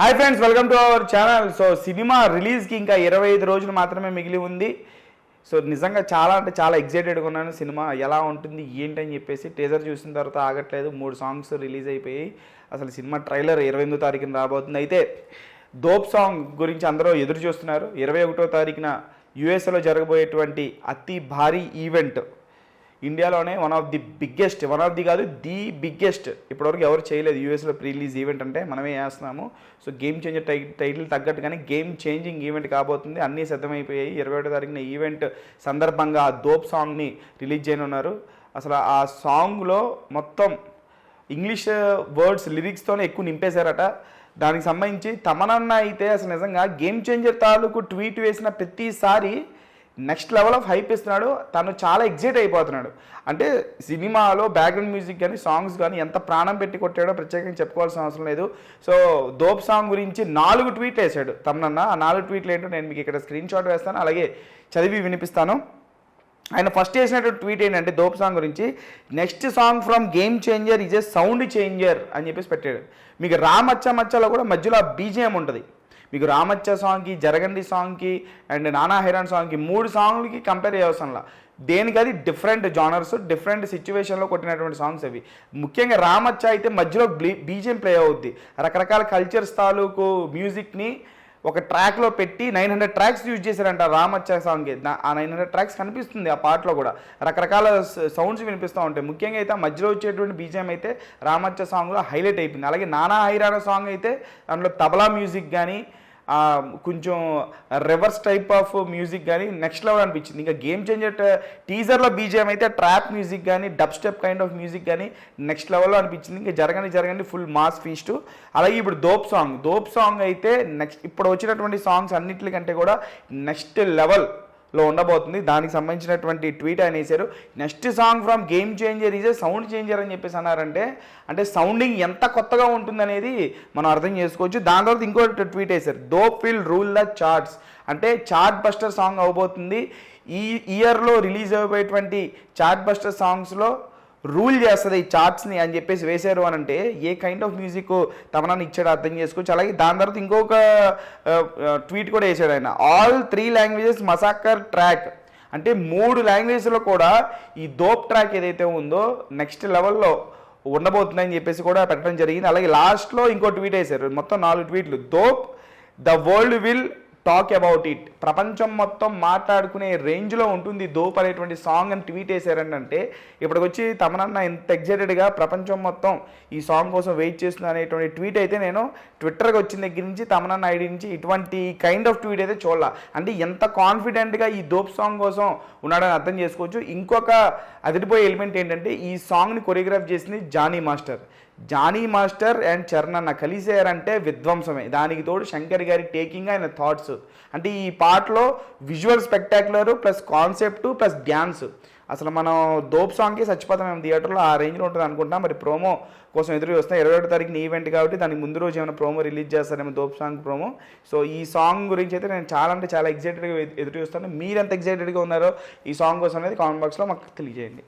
Hi friends welcome to our channel. So cinema రిలీజ్కి ఇంకా ఇరవై ఐదు రోజులు మాత్రమే మిగిలి ఉంది. సో నిజంగా చాలా అంటే చాలా ఎగ్జైటెడ్గా ఉన్నాను. సినిమా ఎలా ఉంటుంది ఏంటి అని చెప్పేసి టీజర్ చూసిన తర్వాత ఆగట్లేదు. మూడు సాంగ్స్ రిలీజ్ అయిపోయి అసలు సినిమా ట్రైలర్ ఇరవై ఎనిమిదో తారీఖున రాబోతుంది. అయితే దోప్ సాంగ్ గురించి అందరూ ఎదురు చూస్తున్నారు. ఇరవై ఒకటో తారీఖున యుఎస్ఏలో జరగబోయేటువంటి అతి భారీ ఈవెంట్ ఇండియాలోనే one of the biggest one of the కాదు ది బిగ్గెస్ట్ ఇప్పటివరకు ఎవరు చేయలేదు. యూఎస్లో ప్రీ రిలీజ్ ఈవెంట్ అంటే మనమే వేస్తున్నాము సో గేమ్ చేంజర్ టై టైటిల్ తగ్గట్టుగానే గేమ్ చేంజింగ్ ఈవెంట్ కాబోతుంది. అన్నీ సిద్ధమైపోయాయి. ఇరవై ఒకటో తారీఖున ఈవెంట్ సందర్భంగా ఆ దోప్ సాంగ్ని రిలీజ్ చేయనున్నారు. అసలు ఆ సాంగ్లో మొత్తం ఇంగ్లీష్ వర్డ్స్ లిరిక్స్తోనే ఎక్కువ నింపేశారట. దానికి సంబంధించి తమనన్న అయితే అసలు నిజంగా గేమ్ చేంజర్ తాలూకు ట్వీట్ వేసిన ప్రతిసారి నెక్స్ట్ లెవెల్ ఆఫ్ హైప్ ఇస్తున్నాడు. తను చాలా ఎగ్జైట్ అయిపోతున్నాడు. అంటే సినిమాలో బ్యాక్గ్రౌండ్ మ్యూజిక్ కానీ సాంగ్స్ కానీ ఎంత ప్రాణం పెట్టి కొట్టాడో ప్రత్యేకంగా చెప్పుకోవాల్సిన అవసరం లేదు. సో దోప్ సాంగ్ గురించి నాలుగు ట్వీట్లు వేసాడు తమనన్న ఆ నాలుగు ట్వీట్లు ఏంటో నేను మీకు ఇక్కడ స్క్రీన్ షాట్ వేస్తాను. అలాగే చదివి వినిపిస్తాను. ఆయన ఫస్ట్ చేసినటువంటి ట్వీట్ ఏంటంటే దోప్ సాంగ్ గురించి next song from game changer is a sound changer అని చెప్పేసి పెట్టాడు. మీకు రామచ్చ మచ్చలో కూడా మధ్యలో ఆ బీజిఎం ఉంటుంది. మీకు రామచ్చ సాంగ్కి జరగండి సాంగ్కి అండ్ నానా హైరాన్ సాంగ్కి మూడు సాంగ్లకి కంపేర్ చేయవసరంలా దేనికి అది? డిఫరెంట్ జానర్స్ డిఫరెంట్ సిచ్యువేషన్లో కొట్టినటువంటి సాంగ్స్ అవి. ముఖ్యంగా రామచ్చ అయితే మధ్యలో బీజిఎం ప్లే అవుద్ది. రకరకాల కల్చర్స్ తాలూకు మ్యూజిక్ని ఒక ట్రాక్లో పెట్టి నైన్ హండ్రెడ్ ట్రాక్స్ యూజ్ చేశారంట రామచ్చ సాంగ్కి. ఆ నైన్ హండ్రెడ్ ట్రాక్స్ కనిపిస్తుంది ఆ పాటలో కూడా. రకరకాల సౌండ్స్ వినిపిస్తూ ఉంటాయి. ముఖ్యంగా అయితే మధ్యలో వచ్చేటువంటి బీజిఎం అయితే రామచ్చ సాంగ్లో హైలైట్ అయిపోయింది. అలాగే నానా హైరాణ సాంగ్ అయితే దాంట్లో తబలా మ్యూజిక్ కానీ కొంచెం రివర్స్ టైప్ ఆఫ్ మ్యూజిక్ కానీ నెక్స్ట్ లెవెల్ అనిపించింది. ఇంకా గేమ్ చేంజర్ టీజర్లో బీజిఎం అయితే ట్రాప్ మ్యూజిక్ కానీ dubstep kind of music కానీ నెక్స్ట్ లెవెల్లో అనిపించింది. ఇంకా జరగని జరగండి ఫుల్ మాస్ ఫీస్ట్ అలాగే ఇప్పుడు దోప్ సాంగ్ దోప్ సాంగ్ అయితే నెక్స్ట్ ఇప్పుడు వచ్చినటువంటి సాంగ్స్ అన్నిటికంటే కూడా నెక్స్ట్ లెవెల్ లో ఉండబోతుంది. దానికి సంబంధించినటువంటి ట్వీట్ ఆయన వేశారు. Next song from game changer is a sound changer అని చెప్పేసి అన్నారంటే అంటే సౌండింగ్ ఎంత కొత్తగా ఉంటుందనేది మనం అర్థం చేసుకోవచ్చు. దాని తర్వాత ఇంకో ట్వీట్ వేశారు. Though fill rule the charts అంటే చార్ట్ బస్టర్ సాంగ్ అవబోతుంది. ఈ ఇయర్లో రిలీజ్ అయిపోయేటువంటి చార్ట్ బస్టర్ సాంగ్స్లో రూల్ చేస్తుంది ఈ చార్ట్స్ని అని చెప్పేసి వేశారు అని అంటే ఏ కైండ్ ఆఫ్ మ్యూజిక్ తమనాన్ని ఇచ్చాడో అర్థం చేసుకోవచ్చు. అలాగే దాని తర్వాత ఇంకొక ట్వీట్ కూడా వేసాడు ఆయన. All three languages massacre track అంటే మూడు లాంగ్వేజ్లో కూడా ఈ దోప్ ట్రాక్ ఏదైతే ఉందో నెక్స్ట్ లెవెల్లో ఉండబోతుందని చెప్పేసి కూడా పెట్టడం జరిగింది. అలాగే లాస్ట్లో ఇంకో ట్వీట్ వేశారు. మొత్తం నాలుగు ట్వీట్లు Dhop the world will talk about it ప్రపంచం మొత్తం మాట్లాడుకునే రేంజ్లో ఉంటుంది దోప్ అనేటువంటి సాంగ్ అని ట్వీట్ వేశారండి అంటే ఇప్పటికి తమనన్న ఎంత ఎగ్జైటెడ్గా ప్రపంచం మొత్తం ఈ సాంగ్ కోసం వెయిట్ చేస్తుంది అనేటువంటి ట్వీట్ అయితే నేను ట్విట్టర్కి వచ్చిన దగ్గర నుంచి తమనన్న ఐడి నుంచి ఇటువంటి కైండ్ ఆఫ్ ట్వీట్ అయితే చూడాల. అంటే ఎంత కాన్ఫిడెంట్గా ఈ దోప్ సాంగ్ కోసం ఉన్నాడని అర్థం చేసుకోవచ్చు. ఇంకొక అదిరిపోయే ఎలిమెంట్ ఏంటంటే ఈ సాంగ్ని కొరియోగ్రాఫ్ చేసింది Jani master Jani master and Charan అన్న కలిసారంటే విధ్వంసమే. దానికి తోడు శంకర్ గారి టేకింగ్ ఆయన థాట్స్ అంటే ఈ పాటలో visual spectacular plus concept plus dance అసలు మనం దోప్ సాంగ్కి చచ్చిపోతాం మేము థియేటర్లో ఆ రేంజ్లో ఉంటుంది అనుకుంటున్నాం. మరి ప్రోమో కోసం ఎదురు చూస్తాం ఇరవై ఒకటి తారీఖున ఈవెంట్ కాబట్టి దానికి ముందు రోజు ఏమైనా ప్రోమో రిలీజ్ చేస్తారేమో దోప్ సాంగ్ ప్రోమో సో ఈ సాంగ్ గురించి అయితే నేను చాలా అంటే చాలా ఎగ్జైటెడ్గా ఎదురు చూస్తాను. మీరు ఎంత ఎగ్జైటెడ్గా ఉన్నారో ఈ సాంగ్ కోసం అనేది కామెంట్ బాక్స్లో మాకు తెలియజేయండి.